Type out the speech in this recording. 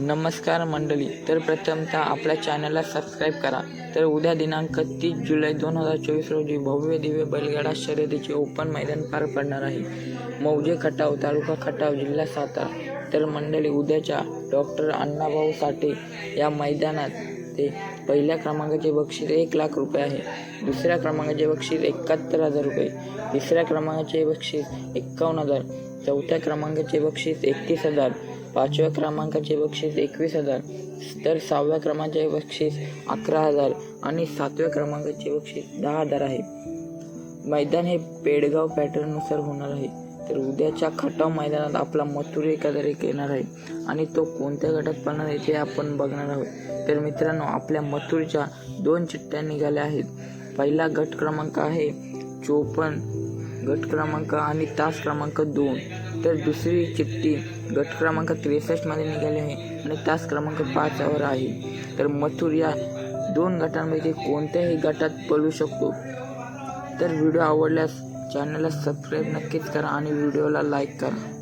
नमस्कार मंडळी तर प्रथमतः आपल्या चॅनलला सबस्क्राईब करा. तर उद्या दिनांक तीस जुलै दोन हजार चोवीस रोजी भव्य दिव्य बैलगाडा शर्यतीचे ओपन मैदान पार पडणार आहे. मौजे खटाव तालुका खटाव जिल्हा सातारा. तर मंडळी उद्याच्या डॉक्टर अण्णाभाऊ साठे या मैदानात ते पहिल्या क्रमांकाचे बक्षीस एक लाख रुपये आहे. दुसऱ्या क्रमांकाचे बक्षीस एकाहत्तर हजार रुपये. तिसऱ्या क्रमांकाचे बक्षीस एक्कावन्न हजार. चौथ्या क्रमांकाचे बक्षीस एकतीस हजार. पाचव्या क्रमांकाचे बक्षीस एकवीस हजार तर सहाव्या क्रमांकाचे बक्षीस अकरा हजार आणि सातव्या क्रमांकाचे बक्षीस दहा हजार आहे. मैदान हे पेडगाव पॅटर्ननुसार होणार आहे तर उद्याच्या खटाव मैदानात आपला मथुर एखादा एक येणार आहे आणि तो कोणत्या गटात पडणार आहे ते आपण बघणार आहोत. तर मित्रांनो आपल्या मथुरच्या दोन चिठ्ठ्या निघाल्या आहेत. पहिला गट क्रमांक आहे चोपन्न गट क्रमांक आणि तास क्रमांक दोन. तर दुसरी चिठ्ठी गट क्रमांक त्रेसष्टमध्ये निघाली आहे आणि तास क्रमांक पाचावर आहे. तर मथुर या दोन गटांपैकी कोणत्याही गटात पळू शकतो. तर व्हिडिओ आवडल्यास चॅनलला सबस्क्राईब नक्कीच करा आणि व्हिडिओला लाईक करा.